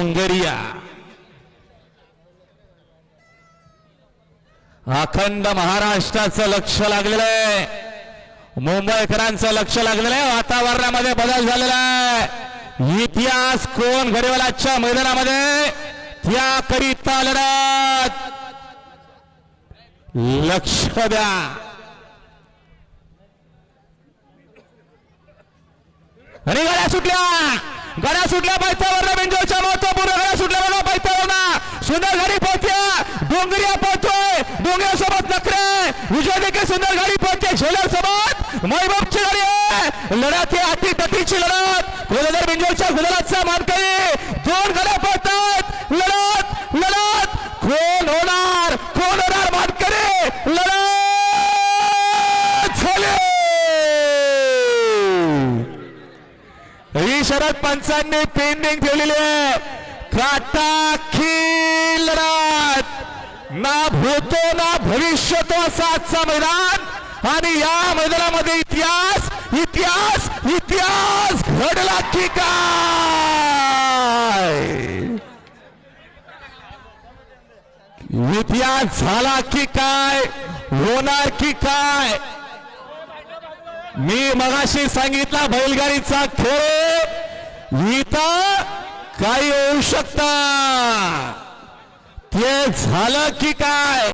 डोंगरिया अखंड महाराष्ट्राचं लक्ष लागलेलं आहे. मुंबईकरांचं लक्ष लागलेलं आहे. वातावरणामध्ये बदल झालेला आहे. इतिहास कोण गरीवालाच्या मैदानामध्ये? त्याकरिता लढत. लक्ष द्या. अरे गाड्या सुटल्या. गाड्या सुटल्या पायथ्यावर बेंजोरच्या महत्त्वपूर्ण गाड्या सुटल्या बघा पायथ्यावर सुंदर गाडी पोहते डोंगरिया पोहतोय डोंगऱ्या सोबत नखरे. विजय देखील सुंदर गाडी पोहते झेलर सोबत मैबाबची गाडी आहे. लढत ही आठी तटीची लढत. गोलंदर बेंजोरच्या गुलालाचा मानकरी. दोन गाड्या पोहतात लढत लढत. कोण होणार? कोण होणार मानकरी? लढत झाले. ही शरद पंचांनी पेंडिंग ठेवलेली आहे. काटा खील ना भूतो ना भविष्य तो असा आजचा मैदान. आणि या मैदानामध्ये इतिहास इतिहास इतिहास घडला की काय? इतिहास झाला की काय? होणार की काय? मी मगाशी सांगितला बैलगाडीचा खेळ इथं काही होऊ शकता. ते झालं की काय